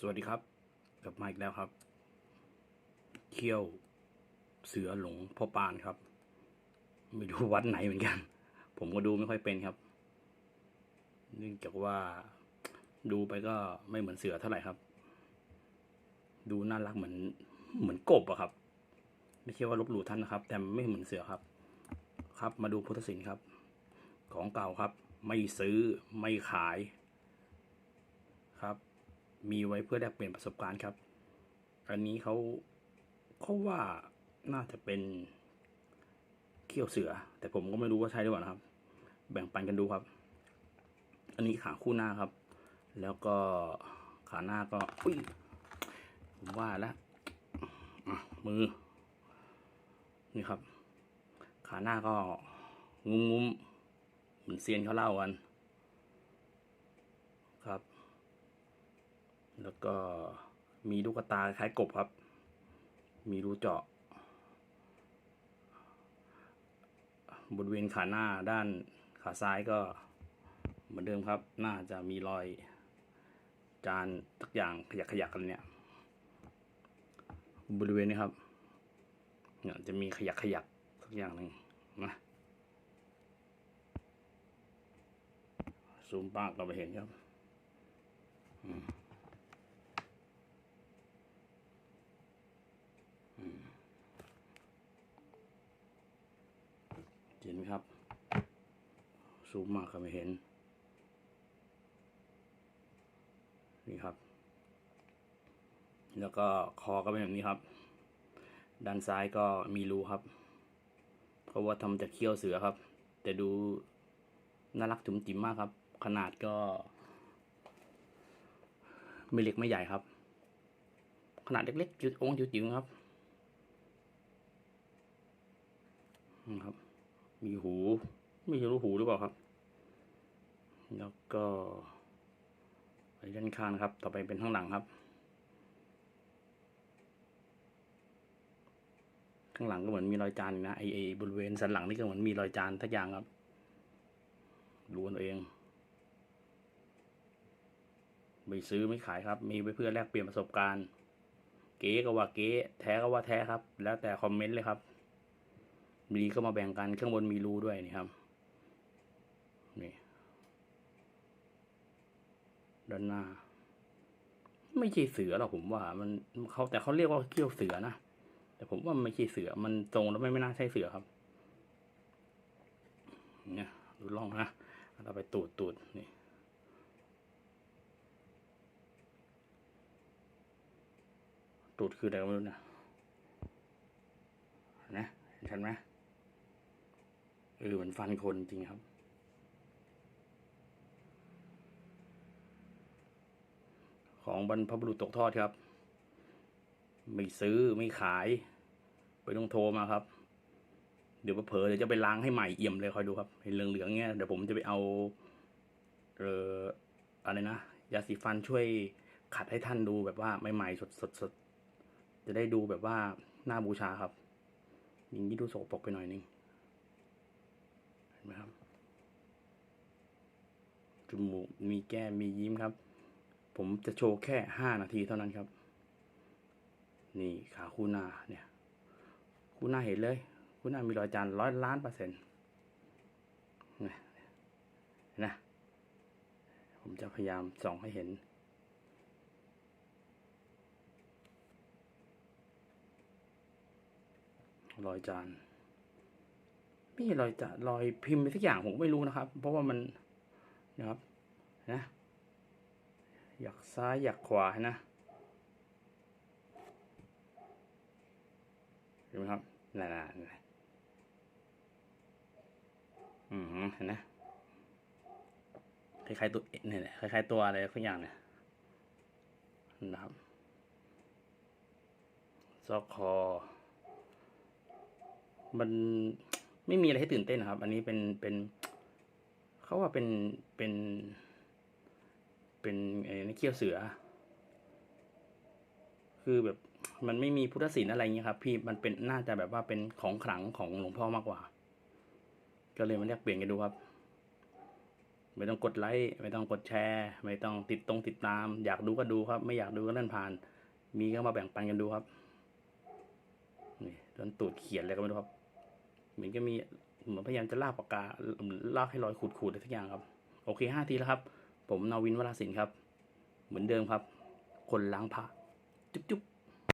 สวัสดีครับ กลับมาอีกแล้วครับเขี้ยวเสือหลงพ่อปานครับ ไม่รู้วัดไหนเหมือนกัน ผมก็ดูไม่ค่อยเป็นครับ เนื่องจากว่าดูไปก็ไม่เหมือนเสือเท่าไหร่ครับ ดูน่ารักเหมือนเหมือนกบอะครับ ไม่ใช่ว่าลบหลู่ท่านนะครับ แต่ไม่เหมือนเสือครับ ครับมาดูพุทธศิลป์ครับ ของเก่าครับ ไม่ซื้อไม่ขายครับ มีไว้เพื่อแลกเปลี่ยนประสบการณ์ครับ อันนี้เขาเขาว่าน่าจะเป็นเขี้ยวเสือ แต่ผมก็ไม่รู้ว่าใช่หรือเปล่านะครับ แบ่งปันกันดูครับ อันนี้ขาคู่หน้าครับ แล้วก็ขาหน้าก็อุ้ยผมว่าแล้วมือ นี่ครับ ขาหน้าก็งุ้มงุ้มๆเหมือนเซียนเขาเล่ากัน ครับ แล้วก็มีลูกตาคล้ายกบครับ มีรูเจาะ บริเวณขาหน้าด้านขาซ้ายก็เหมือนเดิมครับ น่าจะมีรอยจานทุกอย่างขยักขยักกันเนี่ย บริเวณนี้ครับ เนี่ยจะมีขยักขยักสักอย่างหนึ่งนะซูมปากเราไปเห็นครับอืมอืม เห็นไหมครับ ซูมมากก็ไม่เห็น นี่ครับ แล้วก็คอก็เป็นแบบนี้ครับ ด้านซ้ายก็มีรูครับ เพราะว่าทำจากเขี้ยวเสือครับ แต่ดูน่ารักจุ๋มจิ๋มมากครับ ขนาดก็ ไม่เล็กไม่ใหญ่ครับ ขนาดเล็กๆจุดองค์จิ๋วๆครับครับ มีหู ไม่รู้หูหรือเปล่าครับ แล้วก็ไปด้านข้างนะครับ ต่อไปเป็นข้างหลังครับ ข้างหลังก็เหมือนมีรอยจานนะไอไอบริเวณสันหลังนี่ก็เหมือนมีรอยจานทักอย่างครับดูกันเอาเองไม่ซื้อไม่ขายครับ มีไว้เพื่อแลกเปลี่ยนประสบการณ์ เก๋ก็ว่าเก๋แท้ก็ว่าแท้ครับ แล้วแต่คอมเมนต์เลยครับ มีก็มาแบ่งกันข้างบนมีรูด้วยนี่ครับนี่ด้านหน้า ไม่ใช่เสือหรอกผมว่า มันเขาแต่เขาเรียกว่าเขี้ยวเสือนะแต่ผมว่าไม่ใช่เสือมันตรงแล้วไม่ไม่น่าใช่เสือครับ เนี่ยดูล่องนะเราไปตูดตูดนี่ตูดคืออะไรก็ไม่รู้นะนะเห็นชันไหม เออเหมือนฟันคนจริงครับ ของบรรพบุรุษตกทอดครับ ไม่ซื้อไม่ขาย ไปต้องโทรมาครับ เดี๋ยวเผลอเดี๋ยวจะไปล้างให้ใหม่เอี่ยมเลยคอยดูครับเห็นเหลืองๆเงี้ยเดี๋ยวผมจะไปเอาเอออะไรนะยาสีฟันช่วยขัดให้ท่านดูแบบว่าใหม่ๆสดสดสดจะได้ดูแบบว่าหน้าบูชาครับย่างนี้ดูโสกปกไปหน่อยนึง นไหมครับจมูกมีแก้มมียิ้มครับ ผมจะโชว์แค่ห้านาทีเท่านั้นครับ นี่ขาคู่หน้าเนี่ย คู่หน้าเห็นเลย คู่หน้ามีรอยจานร้อยล้านเปอร์เซ็นต์นะนะผมจะพยายามส่องให้เห็น รอยจาน ไม่ใช่รอยจานรอยพิมพ์ไรสักอย่างผมไม่รู้นะครับ เพราะว่ามันนะครับนะอยากซ้ายอยากขวานะเห็นไหมครับนั่นนั่นอืมเห็นนะคล้ายๆตัวเอ็นเนี่ยคล้ายๆตัวอะไรสักอย่างเนี่ยนะครับซอกคอ มัน ไม่มีอะไรให้ตื่นเต้นครับ อันนี้เป็นเป็นเขาว่าเป็นเป็นเป็นไอ้นเขี้ยวเสือ คือแบบมันไม่มีพุทธศิลป์อะไรเงี้ยครับพี่มันเป็นน่าจะแบบว่าเป็นของขลังของหลวงพ่อมากกว่า ก็เลยมาเรียกเปลี่ยนกันดูครับ ไม่ต้องกดไลค์ไม่ต้องกดแชร์ ไม่ต้องติดตรงติดตาม อยากดูก็ดูครับ ไม่อยากดูก็เลื่อนผ่าน มีก็มาแบ่งปันกันดูครับนี่โดนตูดเขียนอะไรก็ไม่รู้ครับ เหมือนก็มีเหมือนพยายามจะลากปากกาลากให้ลอยขูดๆอะไรทุกอย่างครับ โอเคห้าทีแล้วครับ ผมนาวินวราสินครับ เหมือนเดิมครับ คนล้างผ้าจุ๊บจุ๊บ